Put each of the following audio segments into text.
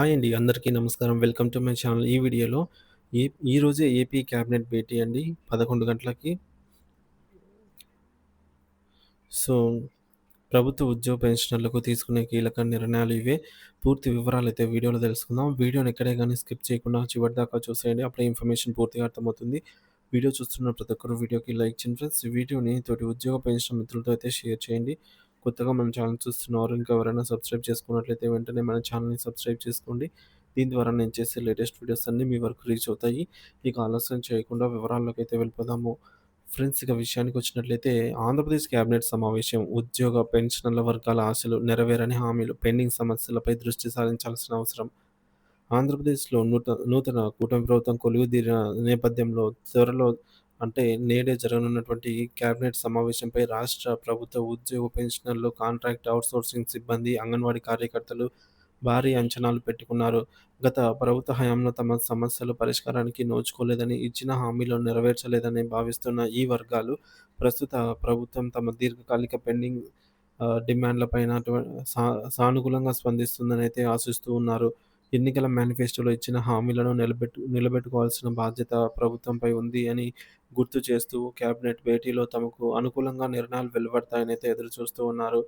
Hi అండి. అందరికీ నమస్కారం. Welcome to my channel. ఈ వీడియోలో ఈ ఈరోజే ఏపీ క్యాబినెట్ భేటీ అండి 11 గంటలకి. సో, ప్రభుత్వ ఉద్యోగ పెన్షనర్లకు తీసుకునే కీలక నిర్ణయాలు ఇవే. పూర్తి వివరాలు అయితే వీడియోలో తెలుసుకుందాం. వీడియోని ఎక్కడే కానీ స్కిప్ చేయకుండా చివరి దాకా చూసేయండి. అప్పుడే ఇన్ఫర్మేషన్ పూర్తిగా అర్థమవుతుంది. వీడియో చూస్తున్న ప్రతి ఒక్కరు వీడియోకి లైక్ చేయండి ఫ్రెండ్స్. వీడియోని తోటి ఉద్యోగ పెన్షన్ మిత్రులతో అయితే షేర్ చేయండి. కొత్తగా మన ఛానల్ చూస్తున్నారు ఇంకా ఎవరైనా సబ్స్క్రైబ్ చేసుకున్నట్లయితే వెంటనే మన ఛానల్‌ని సబ్స్క్రైబ్ చేసుకోండి. దీని ద్వారా నేను చేసే లేటెస్ట్ వీడియోస్ అన్నీ మీ వరకు రీచ్ అవుతాయి. ఇక ఆలస్యం చేయకుండా వివరాల్లోకైతే వెళ్ళిపోదాము. ఫ్రెండ్స్ ఇక విషయానికొచ్చినట్లయితే ఆంధ్రప్రదేశ్ క్యాబినెట్ సమావేశం ఉద్యోగ, పెన్షనర్ల వర్గాల ఆశలు, నెరవేరని హామీలు, పెండింగ్ సమస్యలపై దృష్టి సారించాల్సిన అవసరం. ఆంధ్రప్రదేశ్‌లో నూతన నూతన కూటమి ప్రభుత్వం కొలువుదీరిన నేపథ్యంలో త్వరలో అంటే నేడే జరగనున్నటువంటి క్యాబినెట్ సమావేశంపై రాష్ట్ర ప్రభుత్వ ఉద్యోగ పెన్షనర్లు, కాంట్రాక్ట్ అవుట్సోర్సింగ్ సిబ్బంది, అంగన్వాడీ కార్యకర్తలు భారీ అంచనాలు పెట్టుకున్నారు. గత ప్రభుత్వ హయాంలో తమ సమస్యలు పరిష్కారానికి నోచుకోలేదని, ఇచ్చిన హామీలను నెరవేర్చలేదని భావిస్తున్న ఈ వర్గాలు ప్రస్తుత ప్రభుత్వం తమ దీర్ఘకాలిక పెండింగ్ డిమాండ్లపైన సానుకూలంగా సా సానుకూలంగా ఆశిస్తూ ఉన్నారు. ఎన్నికల మేనిఫెస్టోలో ఇచ్చిన హామీలను నిలబెట్టు నిలబెట్టుకోవాల్సిన బాధ్యత ప్రభుత్వంపై ఉంది అని గుర్తు చేస్తూ క్యాబినెట్ భేటీలో తమకు అనుకూలంగా నిర్ణయాలు వెలువడతాయనైతే ఎదురుచూస్తూ ఉన్నారు.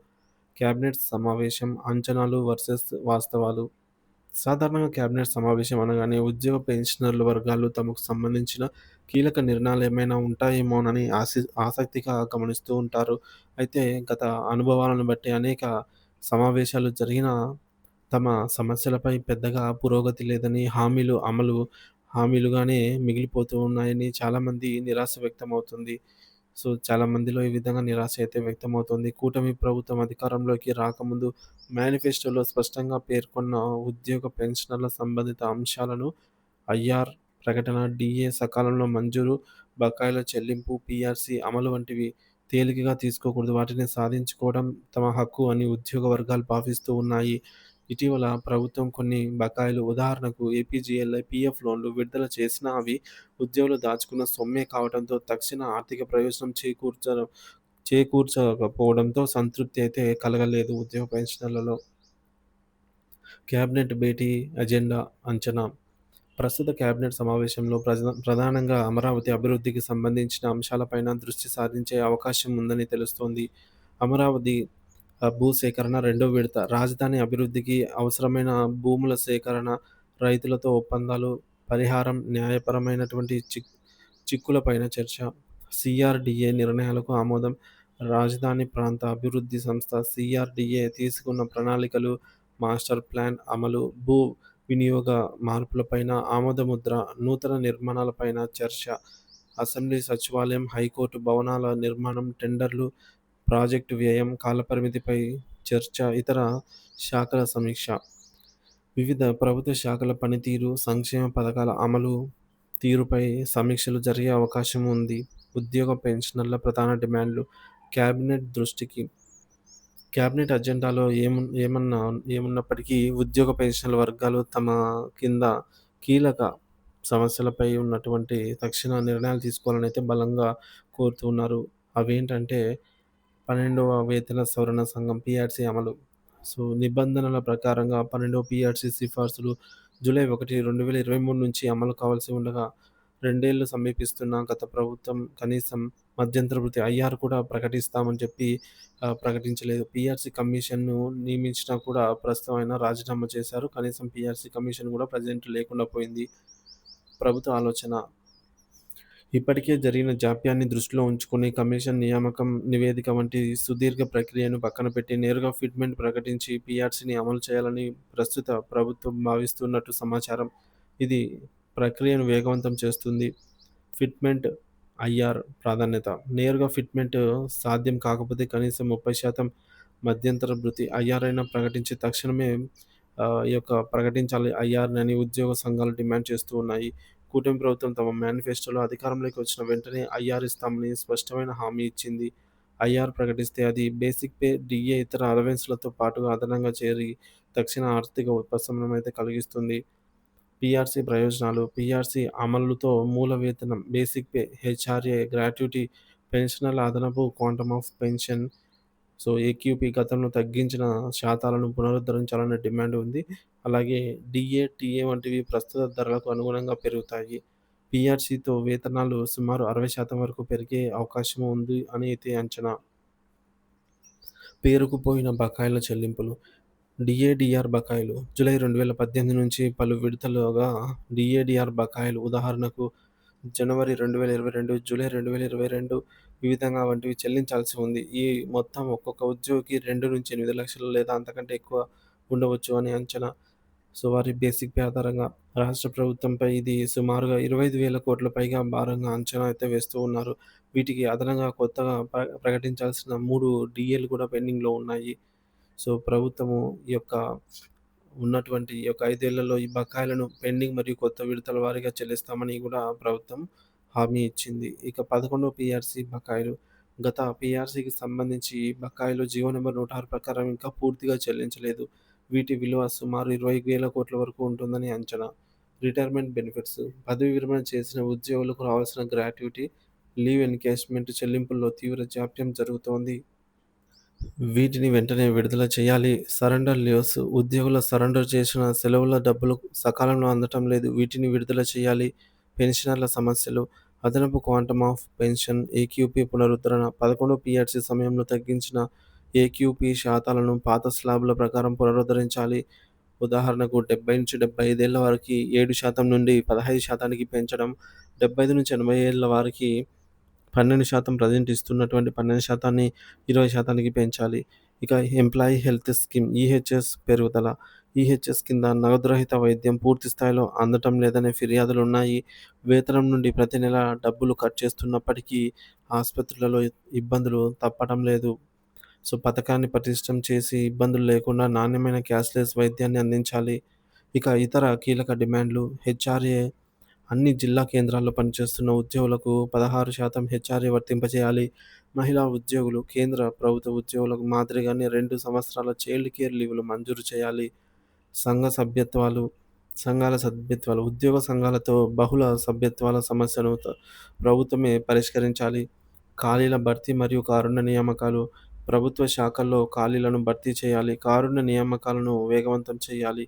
క్యాబినెట్ సమావేశం అంచనాలు వర్సెస్ వాస్తవాలు. సాధారణంగా క్యాబినెట్ సమావేశం అనగానే ఉద్యోగ పెన్షనర్ల వర్గాలు తమకు సంబంధించిన కీలక నిర్ణయాలు ఏమైనా ఉంటాయేమోనని ఆసి ఆసక్తిగా గమనిస్తూ ఉంటారు. అయితే గత అనుభవాలను బట్టి అనేక సమావేశాలు జరిగిన తమ సమస్యలపై పెద్దగా పురోగతి లేదని, హామీలు అమలు హామీలుగానే మిగిలిపోతూ ఉన్నాయని చాలామంది నిరాశ వ్యక్తమవుతుంది. సో, చాలా మందిలో ఈ విధంగా నిరాశ అయితే వ్యక్తమవుతుంది. కూటమి ప్రభుత్వం అధికారంలోకి రాకముందు మేనిఫెస్టోలో స్పష్టంగా పేర్కొన్న ఉద్యోగ పెన్షనర్ల సంబంధిత అంశాలను ఐఆర్ ప్రకటన, డిఏ సకాలంలో మంజూరు, బకాయిల చెల్లింపు, పిఆర్సి అమలు వంటివి తేలికగా తీసుకోకూడదు. వాటిని సాధించుకోవడం తమ హక్కు అని ఉద్యోగ వర్గాలు భావిస్తూ ఉన్నాయి. ఇటీవల ప్రభుత్వం కొన్ని బకాయిలు ఉదాహరణకు ఏపీజీఎల్ఐ, పీఎఫ్ లోన్లు విడుదల చేసిన అవి ఉద్యోగులు దాచుకున్న సొమ్మే కావడంతో తక్షణ ఆర్థిక ప్రయోజనం చేకూర్చ చేకూర్చకపోవడంతో సంతృప్తి అయితే కలగలేదు ఉద్యోగ పెన్షనర్లలో. క్యాబినెట్ భేటీ అజెండా అంచనా ప్రస్తుత క్యాబినెట్ సమావేశంలో ప్రజ ప్రధానంగా అమరావతి అభివృద్ధికి సంబంధించిన అంశాలపైన దృష్టి సారించే అవకాశం ఉందని తెలుస్తోంది. అమరావతి భూ సేకరణ రెండో విడత, రాజధాని అభివృద్ధికి అవసరమైన భూముల సేకరణ, రైతులతో ఒప్పందాలు, పరిహారం, న్యాయపరమైనటువంటి చిక్ చిక్కులపైన చర్చ, సీఆర్‌డీఏ నిర్ణయాలకు ఆమోదం, రాజధాని ప్రాంత అభివృద్ధి సంస్థ సీఆర్‌డీఏ తీసుకున్న ప్రణాళికలు, మాస్టర్ ప్లాన్ అమలు, భూ వినియోగ మార్పులపైన ఆమోదముద్ర, నూతన నిర్మాణాలపైన చర్చ, అసెంబ్లీ సచివాలయం, హైకోర్టు భవనాల నిర్మాణం, టెండర్లు, ప్రాజెక్టు వ్యయం, కాలపరిమితిపై చర్చ, ఇతర శాఖల సమీక్ష. వివిధ ప్రభుత్వ శాఖల పనితీరు, సంక్షేమ పథకాల అమలు తీరుపై సమీక్షలు జరిగే అవకాశం ఉంది. ఉద్యోగ పెన్షనర్ల ప్రధాన డిమాండ్లు క్యాబినెట్ దృష్టికి క్యాబినెట్ అజెండాలో ఏము ఏమన్నా ఏమున్నప్పటికీ ఉద్యోగ పెన్షన్ల వర్గాలు తమ కింద కీలక సమస్యలపై ఉన్నటువంటి తక్షణ నిర్ణయాలు తీసుకోవాలని అయితే బలంగా కోరుతున్నారు అవేంటంటే పన్నెండవ వేతన సవరణ సంఘం పిఆర్సీ అమలు. సో, నిబంధనల ప్రకారంగా పన్నెండవ పీఆర్సీ సిఫార్సులు జూలై 1, 2023 నుంచి అమలు కావాల్సి ఉండగా, రెండేళ్ళు సమీపిస్తున్న గత ప్రభుత్వం కనీసం మధ్యంతర వృత్తి ఐఆర్ కూడా ప్రకటిస్తామని చెప్పి ప్రకటించలేదు. పిఆర్సీ కమిషన్‌ను నియమించినా కూడా ప్రస్తుతం ఆయన రాజీనామా చేశారు. కనీసం పీఆర్సీ కమిషన్ కూడా ప్రెజెంట్ లేకుండా పోయింది. ప్రభుత్వ ఆలోచన ఇప్పటికే జరిగిన జాప్యాన్ని దృష్టిలో ఉంచుకుని కమిషన్ నియామకం, నివేదిక వంటి సుదీర్ఘ ప్రక్రియను పక్కనపెట్టి నేరుగా ఫిట్మెంట్ ప్రకటించి పీఆర్సీని అమలు చేయాలని ప్రస్తుత ప్రభుత్వం భావిస్తున్నట్టు సమాచారం. ఇది ప్రక్రియను వేగవంతం చేస్తుంది. ఫిట్మెంట్ ఐఆర్ ప్రాధాన్యత నేరుగా ఫిట్మెంట్ సాధ్యం కాకపోతే కనీసం 30% మధ్యంతర భృతి ఐఆర్ అయినా ప్రకటించి తక్షణమే ఈ యొక్క ప్రకటించాలి ఐఆర్‌ని అని ఉద్యోగ సంఘాలు డిమాండ్ చేస్తూ ఉన్నాయి. కూటమి ప్రభుత్వం తమ మేనిఫెస్టోలో అధికారంలోకి వచ్చిన వెంటనే ఐఆర్ ఇస్తామని స్పష్టమైన హామీ ఇచ్చింది. ఐఆర్ ప్రకటిస్తే అది బేసిక్ పే, డీఏ ఇతర అలవెన్స్‌లతో పాటుగా అదనంగా చేరి తక్షణ ఆర్థిక ఉపశమనం అయితే కలిగిస్తుంది. పీఆర్సీ ప్రయోజనాలు పీఆర్సీ అమలుతో మూల వేతనం, బేసిక్ పే, హెచ్ఆర్ఏ, గ్రాట్యుటీ, పెన్షనర్ల అదనపు quantum of pension so, AQP గతంలో తగ్గించిన శాతాలను పునరుద్ధరించాలనే డిమాండ్ ఉంది. అలాగే డిఏ టీఏ వంటివి ప్రస్తుత ధరలకు అనుగుణంగా పెరుగుతాయి. పీఆర్సీతో వేతనాలు సుమారు 60% వరకు పెరిగే అవకాశం ఉంది అని అయితే అంచనా. పేరుకుపోయిన బకాయిల చెల్లింపులు డిఏడిఆర్ బకాయిలు జూలై 2018 నుంచి పలు విడతలుగా డిఏడిఆర్ బకాయిలు ఉదాహరణకు జనవరి 2022, జూలై రెండు వేల ఇరవై రెండు విధంగా వంటివి చెల్లించాల్సి ఉంది. ఈ మొత్తం ఒక్కొక్క ఉద్యోగికి 2-8 లక్షలు లేదా అంతకంటే ఎక్కువ ఉండవచ్చు అని అంచనా. సో, వారి బేసిక్ పే ఆధారంగా రాష్ట్ర ప్రభుత్వంపై ఇది సుమారుగా 25,000 కోట్ల పైగా భారంగా అంచనా అయితే వేస్తూ ఉన్నారు. వీటికి అదనంగా కొత్తగా ప్రకటించాల్సిన మూడు డీఏలు కూడా పెండింగ్‌లో ఉన్నాయి. సో, ప్రభుత్వము ఈ యొక్క ఉన్నటువంటి ఈ యొక్క ఐదేళ్ళలో ఈ బకాయిలను పెండింగ్ మరియు కొత్త విడతల వారీగా చెల్లిస్తామని కూడా ప్రభుత్వం హామీ ఇచ్చింది. ఇక 11 పీఆర్సీ బకాయిలు గత పీఆర్సీకి సంబంధించి బకాయిలు జీవో నెంబర్ నూట ఆరు ప్రకారం ఇంకా పూర్తిగా చెల్లించలేదు. వీటి విలువ సుమారు ఇరవై వేల కోట్ల వరకు ఉంటుందని అంచనా. రిటైర్మెంట్ బెనిఫిట్స్ పదవీ విరమణ చేసిన ఉద్యోగులకు రావాల్సిన గ్రాట్యుటీ, లీవ్ ఎన్కేష్‌మెంట్ చెల్లింపుల్లో తీవ్ర జాప్యం జరుగుతోంది. వీటిని వెంటనే విడుదల చేయాలి. సరెండర్ లీవ్స్ ఉద్యోగుల సరెండర్ చేసిన సెలవుల డబ్బులు సకాలంలో అందటం లేదు. వీటిని విడుదల చేయాలి. పెన్షనర్ల సమస్యలు అదనపు క్వాంటమ్ ఆఫ్ పెన్షన్, ఏక్యూపీ పునరుద్ధరణ 11 పీఆర్సీ సమయంలో తగ్గించిన ఏక్యూపీ శాతాలను పాత స్లాబుల ప్రకారం పునరుద్ధరించాలి. ఉదాహరణకు డెబ్బై నుంచి డెబ్బై ఐదేళ్ళ వారికి ఏడు శాతం నుండి పదహైదు శాతానికి పెంచడం డెబ్బై ఐదు నుంచి ఎనభై ఏళ్ళ వారికి పన్నెండు శాతం ప్రజెంట్ ఇస్తున్నటువంటి పన్నెండు శాతాన్ని ఇరవై శాతానికి పెంచాలి. ఇక ఎంప్లాయీ హెల్త్ స్కీమ్ ఈహెచ్ఎస్ పెరుగుదల ఈహెచ్ఎస్ కింద నగదు రహిత వైద్యం పూర్తి స్థాయిలో అందటం లేదనే ఫిర్యాదులు ఉన్నాయి వేతనం నుండి ప్రతి నెల డబ్బులు కట్ చేస్తున్నప్పటికీ ఆసుపత్రులలో ఇబ్బందులు తప్పటం లేదు. సో, పథకాన్ని పటిష్టం చేసి ఇబ్బందులు లేకుండా నాణ్యమైన క్యాష్‌లెస్ వైద్యాన్ని అందించాలి. ఇక ఇతర కీలక డిమాండ్లు హెచ్ఆర్ఏ అన్ని జిల్లా కేంద్రాల్లో పనిచేస్తున్న ఉద్యోగులకు 16% హెచ్ఆర్ఏ వర్తింపజేయాలి. మహిళా ఉద్యోగులు కేంద్ర ప్రభుత్వ ఉద్యోగులకు మాదిరిగానే రెండు సంవత్సరాల చైల్డ్ కేర్ లీవ్‌లు మంజూరు చేయాలి. సంఘ సభ్యత్వాలు సంఘాల సభ్యత్వాలు ఉద్యోగ సంఘాలతో బహుళ సభ్యత్వాల సమస్యను ప్రభుత్వమే పరిష్కరించాలి. ఖాళీల భర్తీ మరియు కారుణ్య నియామకాలు ప్రభుత్వ శాఖల్లో ఖాళీలను భర్తీ చేయాలి. కారుణ్య నియామకాలను వేగవంతం చేయాలి.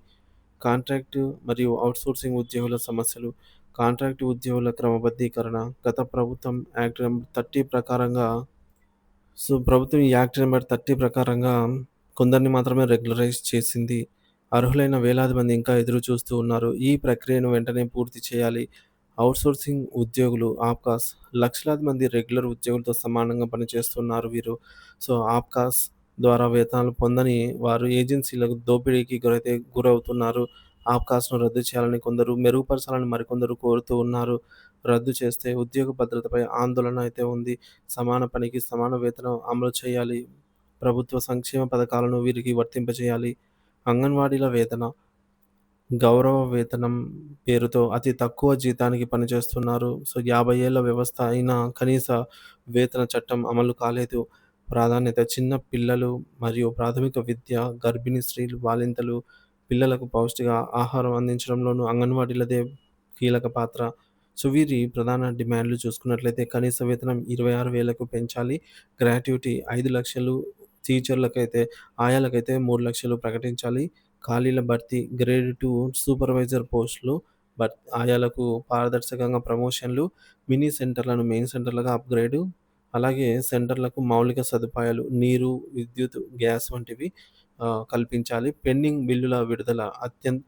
కాంట్రాక్టు మరియు అవుట్సోర్సింగ్ ఉద్యోగుల సమస్యలు కాంట్రాక్టు ఉద్యోగుల క్రమబద్ధీకరణ గత ప్రభుత్వం యాక్ట్ థర్టీ ప్రకారంగా సో, ప్రభుత్వం ఈ యాక్ట్ నెంబర్ థర్టీ ప్రకారంగా కొందరిని మాత్రమే రెగ్యులరైజ్ చేసింది. అర్హులైన వేలాది మంది ఇంకా ఎదురు చూస్తూ ఉన్నారు. ఈ ప్రక్రియను వెంటనే పూర్తి చేయాలి. అవుట్సోర్సింగ్ ఉద్యోగులు ఆప్కాస్ లక్షలాది మంది రెగ్యులర్ ఉద్యోగులతో సమానంగా పనిచేస్తున్నారు వీరు. సో, ఆప్కాస్ ద్వారా వేతనాలు పొందని వారు ఏజెన్సీలకు దోపిడీకి గురైతే గురవుతున్నారు. ఆప్కాస్‌ను రద్దు చేయాలని కొందరు, మెరుగుపరచాలని మరికొందరు కోరుతూ ఉన్నారు. రద్దు చేస్తే ఉద్యోగ భద్రతపై ఆందోళన అయితే ఉంది. సమాన పనికి సమాన వేతనం అమలు చేయాలి. ప్రభుత్వ సంక్షేమ పథకాలను వీరికి వర్తింపజేయాలి. అంగన్వాడీల వేతన గౌరవ వేతనం పేరుతో అతి తక్కువ జీతానికి పనిచేస్తున్నారు. సో, యాభై ఏళ్ళ వ్యవస్థ అయినా కనీస వేతన చట్టం అమలు కాలేదు. ప్రాధాన్యత చిన్న పిల్లలు మరియు ప్రాథమిక విద్య, గర్భిణీ స్త్రీలు, బాలింతలు, పిల్లలకు పౌష్టిక ఆహారం అందించడంలోనూ అంగన్వాడీలదే కీలక పాత్ర. సో, వీరి ప్రధాన డిమాండ్లు చూసుకున్నట్లయితే కనీస వేతనం 26,000కు పెంచాలి. గ్రాట్యుటీ ఐదు లక్షలు టీచర్లకైతే ఆయాలకైతే మూడు లక్షలు ప్రకటించాలి. ఖాళీల భర్తీ గ్రేడ్ టూ సూపర్వైజర్ పోస్టులు భర్ ఆయాలకు పారదర్శకంగా ప్రమోషన్లు, మినీ సెంటర్లను మెయిన్ సెంటర్లుగా అప్‌గ్రేడు, అలాగే సెంటర్లకు మౌలిక సదుపాయాలు నీరు, విద్యుత్, గ్యాస్ వంటివి కల్పించాలి. పెండింగ్ బిల్లుల విడుదల అత్యంత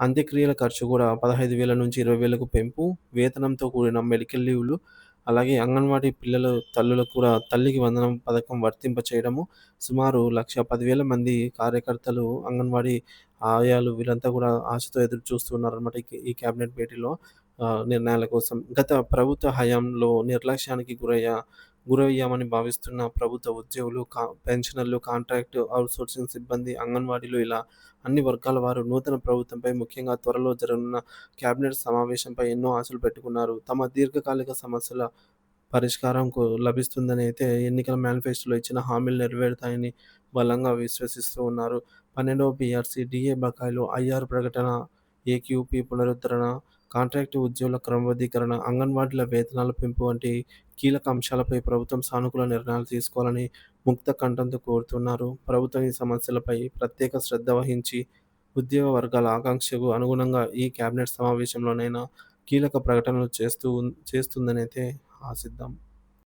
అంత్యక్రియల ఖర్చు కూడా పదహైదు వేల నుంచి ఇరవై వేలకు పెంపు, వేతనంతో కూడిన మెడికల్ లీవ్‌లు, అలాగే అంగన్వాడీ పిల్లల తల్లులకు కూడా తల్లికి వందనం పథకం వర్తింప చేయడము సుమారు లక్ష పదివేల మంది కార్యకర్తలు, అంగన్వాడీ ఆయాలు వీళ్ళంతా కూడా ఆశతో ఎదురు చూస్తున్నారన్నమాట ఈ క్యాబినెట్ భేటీలో నిర్ణయాల కోసం. గత ప్రభుత్వ హయాంలో నిర్లక్ష్యానికి గురయ్యా గురయ్యామని భావిస్తున్న ప్రభుత్వ ఉద్యోగులు, కా పెన్షనర్లు, కాంట్రాక్ట్, అవుట్సోర్సింగ్ సిబ్బంది, అంగన్వాడీలు ఇలా అన్ని వర్గాల వారు నూతన ప్రభుత్వంపై ముఖ్యంగా త్వరలో జరగనున్న క్యాబినెట్ సమావేశంపై ఎన్నో ఆశలు పెట్టుకున్నారు. తమ దీర్ఘకాలిక సమస్యల పరిష్కారం లభిస్తుందని అయితే ఎన్నికల మేనిఫెస్టోలో ఇచ్చిన హామీలు నెరవేరుతాయని బలంగా విశ్వసిస్తూ ఉన్నారు. పన్నెండవ పిఆర్సీ డిఏ బకాయిలు, ఐఆర్ ప్రకటన, ఏక్యూపీ పునరుద్ధరణ, కాంట్రాక్టు ఉద్యోగుల క్రమబద్ధీకరణ, అంగన్వాడీల వేతనాల పెంపు వంటి కీలక అంశాలపై ప్రభుత్వం సానుకూల నిర్ణయాలు తీసుకోవాలని ముక్త కంఠంతో కోరుతున్నారు. ప్రభుత్వం ఈ సమస్యలపై ప్రత్యేక శ్రద్ధ వహించి ఉద్యోగ వర్గాల ఆకాంక్షకు అనుగుణంగా ఈ కేబినెట్ సమావేశంలోనైనా కీలక ప్రకటనలు చేస్తూ చేస్తుందనైతే ఆశిద్దాం.